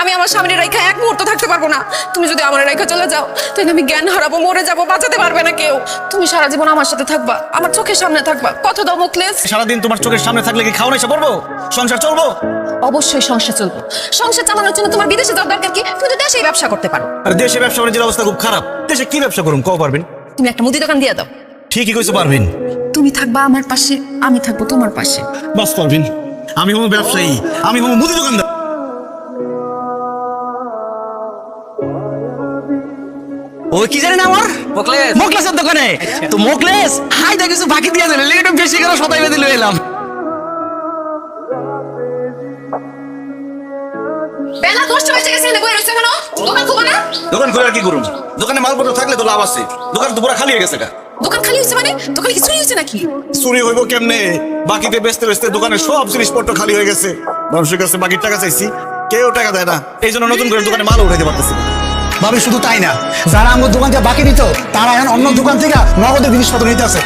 আমি আমার স্বামীর রেখা এক মুহূর্ত থাকতে পারব না। তুমি যদি আমার রেখা চলে যাও তাহলে আমি জ্ঞান হারাবো মরে যাব বাঁচাতে পারবে না কেউ। তুমি সারা জীবন আমার সাথে থাকবা আমার চোখের সামনে থাকবা। কত দাও মুখলেস সারাদিন তোমার চোখের সামনে থাকলে কি খাওয়া এসে পড়ব সংসার চলবো? অবশ্যই সংসার চলবো। সংসার চালানোর জন্য তোমার বিদেশে যাওয়ার দরকার কি? তুমি তো দেশেই ব্যবসা করতে পারো। আর দেশে ব্যবসা বাণিজ্যের অবস্থা খুব খারাপ। দেশে কি ব্যবসা করুন কও পারবেন তুমি একটা মুদি দোকান দিয়ে দাও। ঠিকই কইছো পারবেন তুমি থাকবা আমার পাশে আমি থাকব তোমার পাশে। বাস পারবেন আমি হব ব্যবসায়ী আমি হব মুদি দোকানদার। ওই কি জানি না আমার? মোকলেস। মোকলেসের দোকানে। তো মোকলেস হাই দা কিছু বাকি দিয়ে দিলে একটু বেশি করে সদাই বেঁধে লয়ে এলাম। বেলা দশটা বেজে গেছে এখানে বই রয়েছে কেন? দোকান খুবো না। দোকান খুলে আর কি করুন দোকানে মালপত্র থাকলে তো লাভ আছে। দোকান তো পুরো খালি হয়ে গেছে গা। দোকান খালি হয়েছে মানে? দোকানে হয়েছে নাকি? চুরি হইব কেমনে? বাকিতে বেচতে বেচতে দোকানের সব জিনিসপত্র খালি হয়ে গেছে। মানুষের কাছে বাকির টাকা চাইছি কেউ টাকা দেয় না। এই জন্য নতুন করে দোকানে মাল উঠাইতে পারতেছি না। ভাবি শুধু তাই না। যারা আমার দোকান থেকে বাকি দিত তারা এখন অন্য দোকান থেকে নগদের জিনিসপত্র নিতে আছে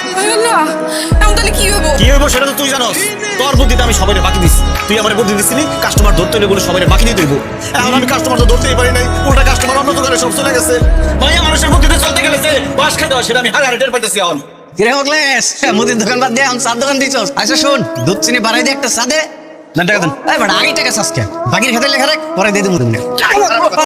কি হব কি হইব সেটা তো তুই জানোস। তোর বুদ্ধিতে আমি সবাই বাকি দিছি। তুই আমার বুদ্ধি দিছিলি কাস্টমার ধরতে হইলে বলে সবাই বাকি হইব। এখন আমি কাস্টমার তো ধরতেই পারি নাই। উল্টা কাস্টমার অন্য দোকানে সব চলে গেছে। ভাইয়া মানুষের বুদ্ধিতে চলতে গেলেছে বাস খেতে হয় সেটা আমি হারে হারে টের পাইতেছি এখন। কিরে মোকলেস মুদির দোকান বাদ দিয়ে আমি চার দোকান দিছস আচ্ছা শোন দুধ চিনি বাড়াই দিয়ে একটা সাদে দেন টাকা দেন। এই বেটা আগে টাকা চাস বাকির খেতে লেখা রাখ পরে দিয়ে দিবো তুমি